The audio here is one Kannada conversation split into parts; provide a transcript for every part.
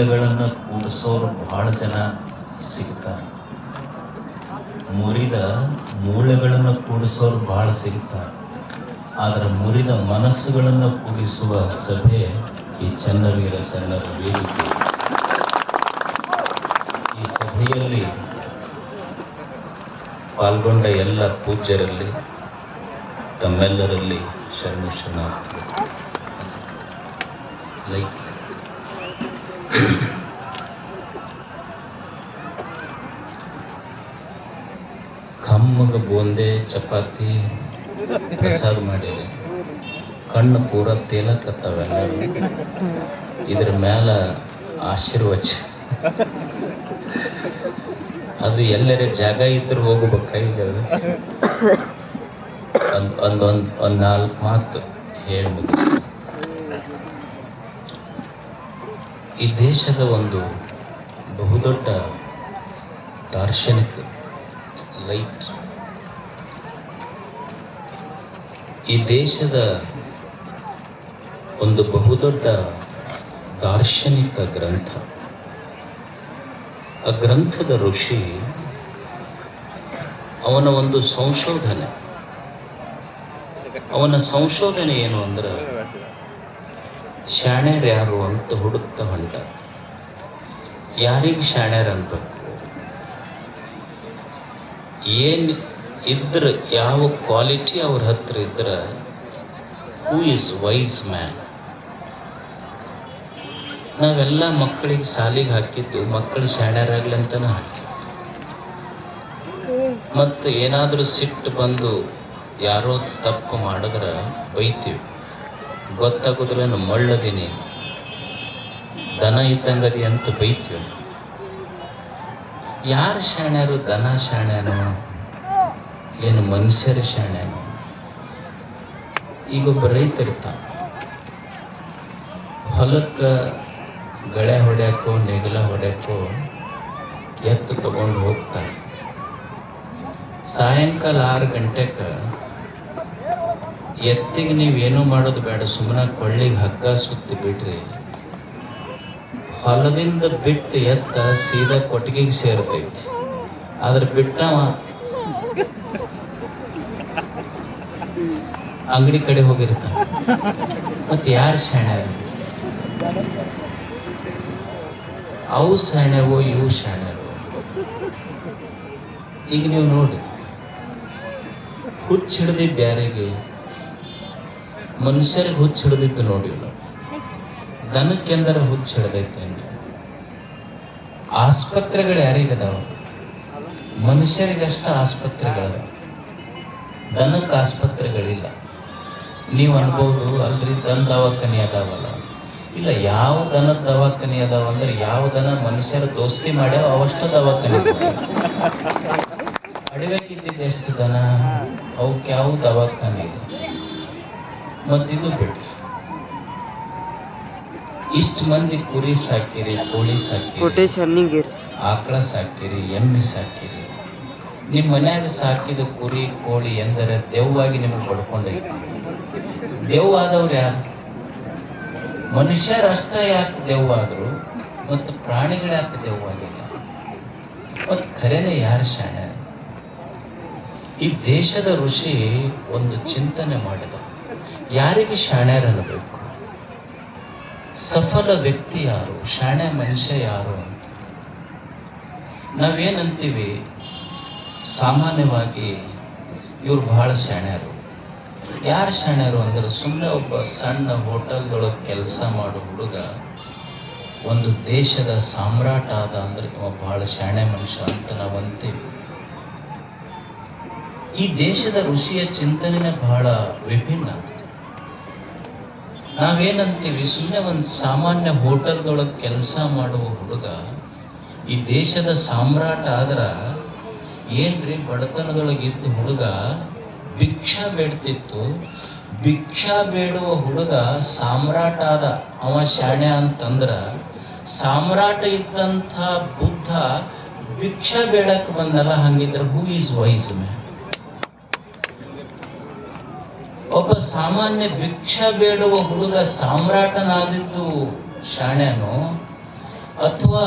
ಮೂಳೆಗಳನ್ನು ಕೂಡಿಸೋರು ಬಹಳ ಜನ ಸಿಗ್ತಾರೆ. ಮುರಿದ ಮೂಳೆಗಳನ್ನು ಕೂಡಿಸೋರು ಬಹಳ ಸಿಗ್ತಾರೆ. ಆದರೆ ಮುರಿದ ಮನಸ್ಸುಗಳನ್ನು ಕೂಡಿಸುವ ಸಭೆ ಈ ಚನ್ನವೀರ ಶರಣರ ವೇದಿಕೆ ಈ ಸಭೆಯಲ್ಲಿ ಪಾಲ್ಗೊಂಡ ಎಲ್ಲ ಪೂಜ್ಯರಲ್ಲಿ ತಮ್ಮೆಲ್ಲರಲ್ಲಿ ಶರಣು ಶರಣಾರ್ಥಿ ಲೈಕ್ ಕಮ್ಮಗ ಬೋಂದೆ ಚಪಾತಿ ಪ್ರಸಾದ ಮಾಡಿರಿ ಕಣ್ಣು ಪೂರ ತೇಲಕತ್ತವೆಲ್ಲರೂ ಇದ್ರ ಮ್ಯಾಲ ಆಶೀರ್ವಚ. ಅದು ಎಲ್ಲರ ಜಾಗ ಇದ್ರೆ ಹೋಗ್ಬೇಕಾಗ ಒಂದು ಒಂದೊಂದ್ ಒಂದು ನಾಲ್ಕು ಮಾತು ಹೇಳಿ ಈ ದೇಶದ ಒಂದು ಬಹುದೊಡ್ಡ ದಾರ್ಶನಿಕ ಲೈಟ್ ಈ ದೇಶದ ಒಂದು ಬಹುದೊಡ್ಡ ದಾರ್ಶನಿಕ ಗ್ರಂಥ. ಆ ಗ್ರಂಥದ ಋಷಿ ಅವನ ಒಂದು ಸಂಶೋಧನೆ. ಅವನ ಸಂಶೋಧನೆ ಏನು ಅಂದ್ರೆ ಶಾಣ್ಯರು ಯಾರು ಅಂತ ಹುಡುಕ್ತಾ ಹೊಂಟ. ಯಾರಿಗೆ ಶಾಣ್ಯರ್ ಅನ್ಬೇಕು ಏನ್ ಇದ್ರ ಯಾವ ಕ್ವಾಲಿಟಿ ಅವ್ರ ಹತ್ರ ಇದ್ರೆ? ಹೂ ಇಸ್ ವೈಸ್ ಮ್ಯಾನ್ ನಾವೆಲ್ಲ ಮಕ್ಕಳಿಗೆ ಸಾಲಿಗೆ ಹಾಕಿದ್ದು ಮಕ್ಕಳು ಶಾಣ್ಯರಾಗ್ಲಿ ಅಂತಾನೆ ಹಾಕಿ. ಮತ್ತು ಏನಾದರೂ ಸಿಟ್ಟು ಬಂದು ಯಾರೋ ತಪ್ಪು ಮಾಡಿದ್ರೆ ಬೈತೀವಿ. ಗೊತ್ತಾಗೋದಿಲ್ಲ ಮಳ್ಳದೀನಿ ದನ ಇದ್ದಂಗದಿ ಅಂತ ಬೈತೀವಿ ಯಾರು ಶಾಣ್ಯರು ದನ ಶಾಣ್ಯನೋ? ಏನು ಮನುಷ್ಯರ ಶಾಣ್ಯನೋ? ಈಗೊಬ್ಬ ರೈತ ಇರ್ತಾನ. ಹೊಲಕ್ಕೆ ಗಳೆ ಹೊಡ್ಯಾಕೋ, ನೆಗಲ ಹೊಡ್ಯಾಕೋ ಎತ್ತು ತಗೊಂಡು ಹೋಗ್ತಾನೆ. ಸಾಯಂಕಾಲ ಆರು ಗಂಟೆಗೆ ಎತ್ತಿಗೆ ನೀವೇನು ಮಾಡೋದು ಬೇಡ, ಸುಮ್ಮನೆ ಕೊಳ್ಳಿಗೆ ಹಗ್ಗ ಸುತ್ತಿ ಬಿಡ್ರಿ ಹೊಲದಿಂದ ಬಿಟ್ಟು ಎತ್ತ ಸೀದಾ ಕೊಟ್ಟಿಗೆಗೆ ಸೇರ್ತೈತಿ. ಆದ್ರೆ ಬಿಟ್ಟವ ಅಂಗಡಿ ಕಡೆ ಹೋಗಿರ್ತ ಮತ್ತೆ ಯಾರು ಶಾಣೆ ಅವು ಶಾಣೆವೋ ಇವು ಶಾಣೆವೋ ಈಗ ನೀವು ನೋಡಿ, ಹುಚ್ಚ ಹಿಡ್ದಿದ್ದು ಯಾರಿಗೆ? ಮನುಷ್ಯರಿಗೆ ಹುಚ್ಚು ಹಿಡಿದಿತ್ತು ನೋಡಿ ನಾವು ಹುಚ್ಚು ಹಿಡ್ದೈತೆ ಆಸ್ಪತ್ರೆಗಳು ಯಾರಿಗದಾವ? ಮನುಷ್ಯರಿಗಷ್ಟ ಆಸ್ಪತ್ರೆಗಳದಾವ. ದನಕ್ಕೆ ಆಸ್ಪತ್ರೆಗಳಿಲ್ಲ. ನೀವು ಅನ್ಬೋದು, ಅಲ್ರಿ ದನ ದವಾಖಾನೆ ಅದಾವಲ್ಲ. ಇಲ್ಲ, ಯಾವ ದನ ದವಾಖಾನೆ ಅದಾವ ಅಂದ್ರೆ ಯಾವ ದನ ಮನುಷ್ಯರ ದೋಸ್ತಿ ಮಾಡ್ಯಾವ, ಅವಷ್ಟು ದವಾಖಾನೆ ಅಡವೆಗಿದ್ದಿದ್ದು ಎಷ್ಟು ದನ ಅವಕ್ಕೆ ಯಾವ ದವಾಖಾನೆ ಇಲ್ಲ. ಮತ್ತಿದು ಬಿಡ್ರಿ ಇಷ್ಟು ಮಂದಿ ಕುರಿ ಸಾಕಿರಿ ಕೋಳಿ ಸಾಕಿರಿ ಆಕಳ ಸಾಕಿರಿ ಎಮ್ಮೆ ಸಾಕಿರಿ. ನಿಮ್ಮ ಮನ್ಯಾಗ ಸಾಕಿದ ಕುರಿ ಕೋಳಿ ಎಂದರೆ ದೆವ್ವಾಗಿ ನಿಮಗೆ ಪಡ್ಕೊಂಡೈತಿ ದೆವ್ವ ಆದವ್ರು ಯಾರು? ಮನುಷ್ಯರಷ್ಟ ಯಾಕೆ ದೆವ್ವಾದ್ರು ಮತ್ತು ಪ್ರಾಣಿಗಳು ಯಾಕೆ ದೆವ್ವಾಗಿಲ್ಲ? ಮತ್ತು ಖರೇನೆ ಯಾರು ಶಾಣ? ಈ ದೇಶದ ಋಷಿ ಒಂದು ಚಿಂತನೆ ಮಾಡಿದ. ಯಾರಿಗೆ ಶಾಣ್ಯರನ್ನಬೇಕು ಸಫಲ ವ್ಯಕ್ತಿ ಯಾರು? ಶಾಣೆ ಮನುಷ್ಯ ಯಾರು ಅಂತ. ನಾವೇನಂತೀವಿ? ಸಾಮಾನ್ಯವಾಗಿ ಇವ್ರು ಬಹಳ ಶಾಣ್ಯರು. ಯಾರು ಶಾಣ್ಯರು ಅಂದ್ರೆ ಸುಮ್ಮನೆ ಒಬ್ಬ ಸಣ್ಣ ಹೋಟೆಲ್ದೊಳಗೆ ಕೆಲಸ ಮಾಡೋ ಹುಡುಗ ಒಂದು ದೇಶದ ಸಾಮ್ರಾಟ ಆದ ಅಂದ್ರೆ ಇವ ಬಹಳ ಶಾಣೆ ಮನುಷ್ಯ ಅಂತ ನಾವು ಅಂತೀವಿ. ಈ ದೇಶದ ಋಷಿಯ ಚಿಂತನೆ ಬಹಳ ವಿಭಿನ್ನ. ನಾವೇನಂತೀವಿ? ಸುಮ್ಮನೆ ಒಂದು ಸಾಮಾನ್ಯ ಹೋಟೆಲ್ದೊಳಗೆ ಕೆಲಸ ಮಾಡುವ ಹುಡುಗ, ಈ ದೇಶದ ಸಾಮ್ರಾಟ ಆದ್ರೆ ಏನ್ರಿ ಬಡತನದೊಳಗೆ ಇದ್ದ ಹುಡುಗ ಭಿಕ್ಷಾ ಬೇಡ್ತಿತ್ತು. ಭಿಕ್ಷಾ ಬೇಡುವ ಹುಡುಗ ಸಾಮ್ರಾಟ ಆದ. ಅವ ಶಾಣೆ ಅಂತಂದ್ರ ಸಾಮ್ರಾಟ ಇದ್ದಂಥ ಬುದ್ಧ ಭಿಕ್ಷಾ ಬೇಡಕ್ಕೆ ಬಂದಲ್ಲ, ಹಂಗಿದ್ರೆ ಹೂ ಈಸ್ ವೈಸ್ ಮ್ಯಾನ್ ಒಬ್ಬ ಸಾಮಾನ್ಯ ಭಿಕ್ಷ ಬೇಡುವ ಹುಡುಗ ಸಾಮ್ರಾಟನಾದಿದ್ದು ಶಾಣ್ಯನು ಅಥವಾ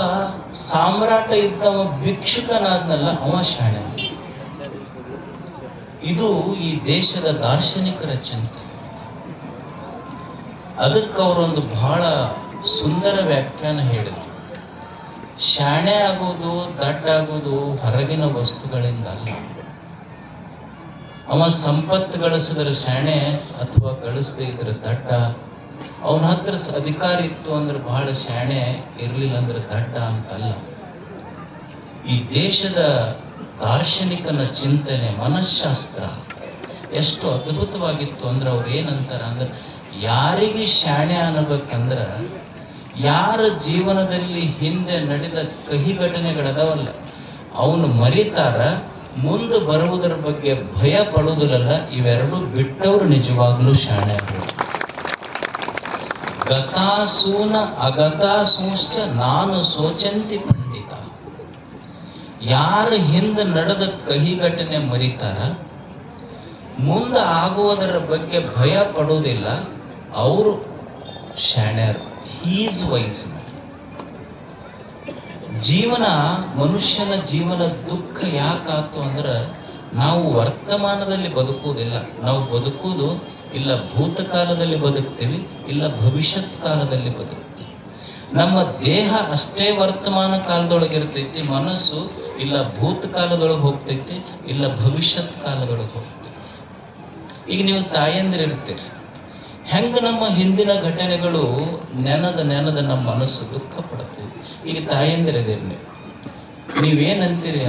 ಸಾಮ್ರಾಟ ಇದ್ದವ ಭಿಕ್ಷುಕನಾದ್ನಲ್ಲ ಅವ ಶಾಣೆ? ಇದು ಈ ದೇಶದ ದಾರ್ಶನಿಕರ ಚಿಂತನೆ ಅದಕ್ಕೆ ಅವರೊಂದು ಬಹಳ ಸುಂದರ ವ್ಯಾಖ್ಯಾನ ಹೇಳಿದರು. ಶಾಣೆ ಆಗೋದು ದಡ್ಡಾಗೋದು ಹೊರಗಿನ ವಸ್ತುಗಳಿಂದ ಅಲ್ಲ ಅವ ಸಂಪತ್ತು ಗಳಿಸಿದ್ರೆ ಶಾಣೆ ಅಥವಾ ಗಳಿಸದೇ ಇದ್ರ ದಡ್ಡ. ಅವನ ಹತ್ರ ಅಧಿಕಾರ ಇತ್ತು ಅಂದ್ರೆ ಬಹಳ ಶಾಣೆ ಇರಲಿಲ್ಲ ಅಂದ್ರೆ ದಡ್ಡ ಅಂತಲ್ಲ. ಈ ದೇಶದ ದಾರ್ಶನಿಕನ ಚಿಂತನೆ ಮನಃಶಾಸ್ತ್ರ ಎಷ್ಟು ಅದ್ಭುತವಾಗಿತ್ತು ಅಂದ್ರೆ ಅವ್ರು ಏನಂತಾರ ಅಂದ್ರೆ ಯಾರಿಗೆ ಶಾಣೆ ಅನ್ನಬೇಕಂದ್ರ ಯಾರ ಜೀವನದಲ್ಲಿ ಹಿಂದೆ ನಡೆದ ಕಹಿ ಘಟನೆಗಳದಾವಲ್ಲ, ಅವನು ಮರಿತಾರ ಮುಂದೆ ಬರುವುದರ ಬಗ್ಗೆ ಭಯ ಪಡುವುದಿಲ್ಲ ಇವೆರಡು ಬಿಟ್ಟವರು ನಿಜವಾಗ್ಲೂ ಶಾಣೆ ಗತಾಸೂನ ಅಗತಾಸೂಶ್ಚ ನಾನು ಸೋಚಂತಿ ಪಂಡಿತ. ಯಾರು ಹಿಂದೆ ನಡೆದ ಕಹಿ ಘಟನೆ ಮರಿತಾರ? ಮುಂದೆ ಆಗುವುದರ ಬಗ್ಗೆ ಭಯ ಪಡುವುದಿಲ್ಲ, ಅವರು ಶಾಣ್ಯರು. ಹೀಸ್ ವಯಸ್ಸು ಜೀವನ, ಮನುಷ್ಯನ ಜೀವನ ದುಃಖ ಯಾಕಾತು ಅಂದ್ರೆ ನಾವು ವರ್ತಮಾನದಲ್ಲಿ ಬದುಕುವುದಿಲ್ಲ. ನಾವು ಬದುಕುವುದು ಇಲ್ಲ ಭೂತಕಾಲದಲ್ಲಿ ಬದುಕ್ತೀವಿ, ಇಲ್ಲ ಭವಿಷ್ಯತ್ ಕಾಲದಲ್ಲಿ ಬದುಕ್ತೀವಿ. ನಮ್ಮ ದೇಹ ಅಷ್ಟೇ ವರ್ತಮಾನ ಕಾಲದೊಳಗೆ ಇರ್ತೈತಿ ಮನಸ್ಸು ಇಲ್ಲ ಭೂತಕಾಲದೊಳಗೆ ಹೋಗ್ತೈತಿ, ಇಲ್ಲ ಭವಿಷ್ಯತ್ ಕಾಲದೊಳಗೆ ಹೋಗ್ತೈತಿ. ಈಗ ನೀವು ತಾಯಂದಿರು ಇರ್ತೀರಿ ಹೆಂಗ ನಮ್ಮ ಹಿಂದಿನ ಘಟನೆಗಳು ನೆನದ ನೆನದ ನಮ್ಮ ಮನಸ್ಸು ದುಃಖ ಪಡುತ್ತೆ. ಈಗ ತಾಯಂದಿರದಿರ್ಲಿ ನೀವು. ನೀವೇನಂತೀರಿ